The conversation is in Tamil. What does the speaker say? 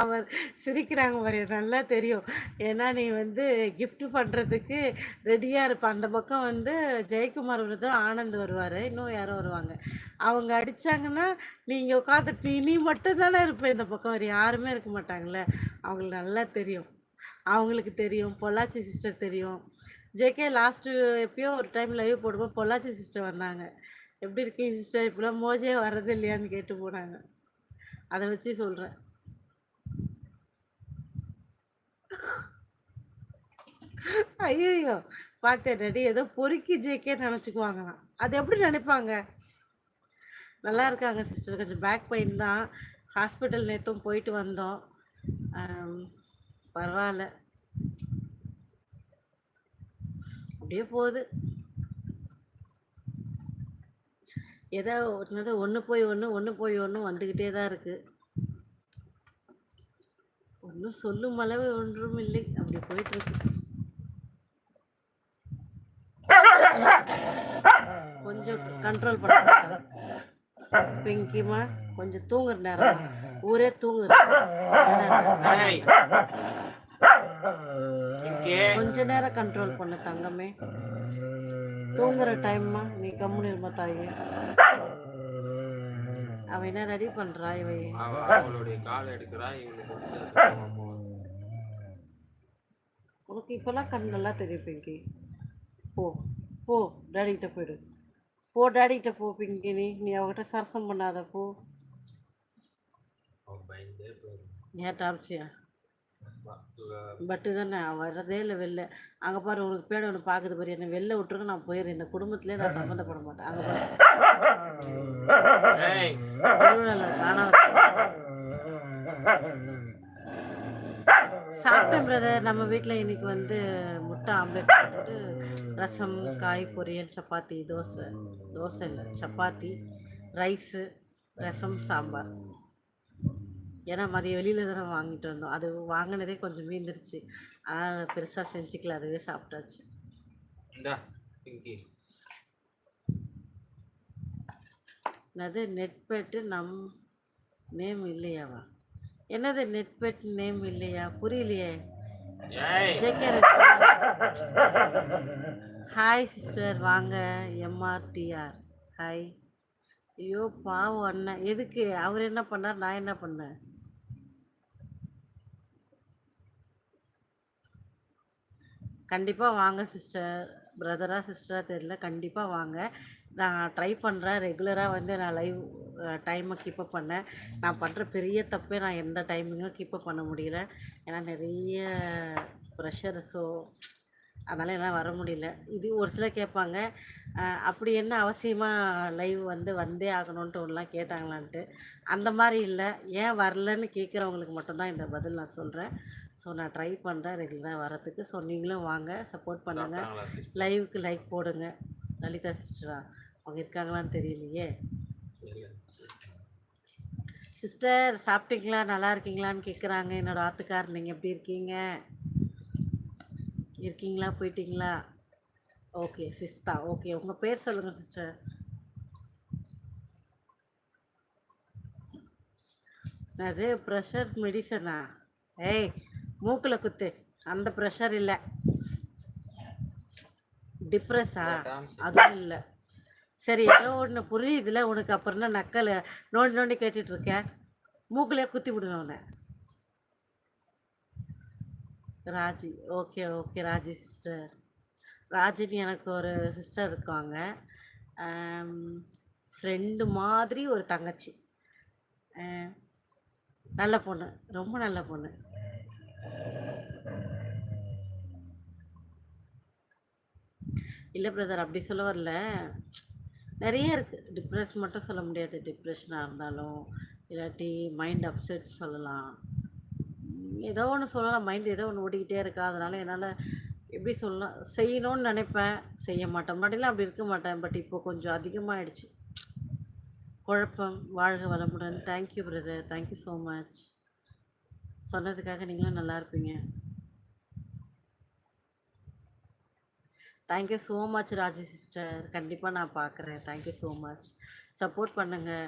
அவர் சிரிக்கிறாங்க பாரு நல்லா தெரியும். ஏன்னா நீ வந்து கிஃப்ட் பண்ணுறதுக்கு ரெடியாக இருப்ப. அந்த பக்கம் வந்து ஜெயக்குமார் விருதும் ஆனந்த் வருவார். இன்னும் யாரோ வருவாங்க. அவங்க அடிச்சாங்கன்னா நீங்கள் உட்காந்துட்டு நீ மட்டும் தானே இருப்ப இந்த பக்கம். வேறு யாருமே இருக்க மாட்டாங்கள அவங்களுக்கு நல்லா தெரியும். அவங்களுக்கு தெரியும். பொள்ளாச்சி சிஸ்டர் தெரியும். ஜேகே லாஸ்ட்டு எப்பயோ ஒரு டைம் லைவ் போடும்போது பொள்ளாச்சி சிஸ்டர் வந்தாங்க. எப்படி இருக்கீங்க சிஸ்டர் இப்படிலாம் மோஜே வர்றது இல்லையான்னு கேட்டு போனாங்க. அதை வச்சு சொல்கிறேன் ஐயோ பார்த்தேன் ரெடி ஏதோ பொறுக்கி ஜேக்கே நினச்சிக்குவாங்களாம். அது எப்படி நினைப்பாங்க? நல்லா இருக்காங்க சிஸ்டர் கொஞ்சம் பேக் பெயின் தான். ஹாஸ்பிட்டல் நேற்றும் போயிட்டு வந்தோம். பரவாயில்ல. அப்படியே போகுது. ஏதோ என்னது ஒன்று போய் ஒன்று ஒன்று போய் ஒன்று வந்துக்கிட்டே தான் இருக்குது ஒன்றும் சொல்லும் அளவு ஒன்றும் இல்லை. அப்படி போயிட்டுருக்கு இருக்கு கொஞ்சம் கண்ட்ரோல் பண்ண பிங்கிமா கொஞ்சம் தூங்குற நேரம் ஊரே தூங்குற கொஞ்ச நேரம் கண்ட்ரோல் பண்ண தங்கமே. தூங்குற டைம்மா நீ கம்முன்னு இருமா தாயே. அவ என்ன ரெடி பண்றா இவ? அவ அவளுடைய காலை எடுக்கிறா இவனுக்கு வந்து உனக்கு இப்பெல்லாம் கண் நல்லா தெரியும் பிங்கி போ. போ டேடி கிட்ட போயிடு. போ டேடி கிட்ட போ பிங்கி நீ அவகிட்ட சரசம் பண்ணாத போ. ஏன் டாப்ஸியா பட்டு தானே வர்றதே இல்லை வெளில. அங்கே பாரு உனக்கு பேட ஒன்று பார்க்குது பாரு என்னை வெளில விட்டுருங்க நான் போயிடுறேன். இந்த குடும்பத்திலே நான் சம்மந்தப்பட மாட்டேன். அங்கே பாரு. சாப்பிட்டேன் பிரதர் நம்ம வீட்டில் இன்னைக்கு வந்து முட்டை ஆம்லெட் போட்டு ரசம் காய் பொரியல் சப்பாத்தி தோசை. தோசை இல்லை சப்பாத்தி ரைஸு ரசம் சாம்பார். ஏன்னா மதியம் வெளியில் தானே வாங்கிட்டு வந்தோம். அது வாங்கினதே கொஞ்சம் மீந்துருச்சு அதனால் பெருசாக செஞ்சுக்கல அதுவே சாப்பிட்டாச்சு. என்னது நெட்பெட்டு நம் நேம் இல்லையாவா? என்னது நெட்பெட் நேம் இல்லையா? புரியலையே. ஹாய் சிஸ்டர் வாங்க. எம்ஆர்டிஆர் ஹாய் ஐயோ பாவம் அண்ணன் எதுக்கு? அவர் என்ன பண்ணார்? நான் என்ன பண்ணேன்? கண்டிப்பாக வாங்க சிஸ்டர் பிரதரா சிஸ்டராக தெரியல. கண்டிப்பாக வாங்க. நான் ட்ரை பண்ணுறேன் ரெகுலராக வந்து நான் லைவ் டைமை கீப்பப் பண்ணேன். நான் பண்ணுற பெரிய தப்பே நான் எந்த டைமிங்கும் கீப்பப் பண்ண முடியல. ஏன்னா நிறைய ப்ரெஷர் ஸோ அதனால் என்னால் வர முடியல. இது ஒரு சிலர் கேட்பாங்க அப்படி என்ன அவசியமாக லைவ் வந்து வந்தே ஆகணுன்ட்டு ஒன்றுலாம் கேட்டாங்களான்ட்டு? அந்த மாதிரி இல்லை. ஏன் வரலன்னு கேட்குறவங்களுக்கு மட்டும்தான் இந்த பதில் நான் சொல்கிறேன் ஸோ நான் ட்ரை பண்ணுறேன் ரெகுலராக வரத்துக்கு ஸோ நீங்களும் வாங்க சப்போர்ட் பண்ணுங்கள்? லைவுக்கு லைக் போடுங்க. லலிதா சிஸ்டரா அவங்க இருக்காங்களான்னு தெரியலையே. சிஸ்டர் சாப்பிட்டீங்களா? நல்லா இருக்கீங்களான்னு கேட்குறாங்க என்னோட ஆத்துக்கார் நீங்கள் எப்படி இருக்கீங்க? இருக்கீங்களா? போயிட்டீங்களா? Okay sister okay. உங்கள் பேர் சொல்லுங்கள் சிஸ்டர். அது ப்ரெஷர் மெடிசனா ஏய் மூக்கில் குத்து. அந்த ப்ரெஷர் இல்லை. டிப்ரெஸ்ஸா அதுவும் இல்லை. சரி ஏதோ ஒன்று புரியுதுல உனக்கு அப்புறம் என்ன நக்கல்? நோண்டி நோண்டி கேட்டுட்டு இருக்கேன் மூக்கிலே குத்தி விடுவேன் உன்னை Raji okay okay Raji sister Rajini எனக்கு ஒரு சிஸ்டர் இருக்காங்க. ஃப்ரெண்டு மாதிரி ஒரு தங்கச்சி. நல்ல பொண்ணு ரொம்ப நல்ல பொண்ணு. இல்லை பிரதர் அப்படி சொல்ல வரல. நிறைய இருக்குது டிப்ரெஸ் மட்டும் சொல்ல முடியாது. டிப்ரெஷனாக இருந்தாலும் இல்லாட்டி மைண்ட் அப்செட் சொல்லலாம். ஏதோ ஒன்று சொல்லலாம். மைண்ட் ஏதோ ஒன்று ஓடிக்கிட்டே இருக்கா. அதனால் என்னால் எப்படி சொல்லலாம்? செய்யணும்னு நினைப்பேன். செய்ய மாட்டேன். முன்னாடிலாம் அப்படி இருக்க மாட்டேன். பட் இப்போ கொஞ்சம் அதிகமாகிடுச்சு குழப்பம் வாழ்க வளமுடன். Thank you brother thank you so much சொன்னதுக்காக நீங்களும் நல்லா இருப்பீங்க. Thank you so much Raji sister கண்டிப்பாக நான் பார்க்குறேன் தேங்க்யூ ஸோ மச் சப்போர்ட் பண்ணுங்கள்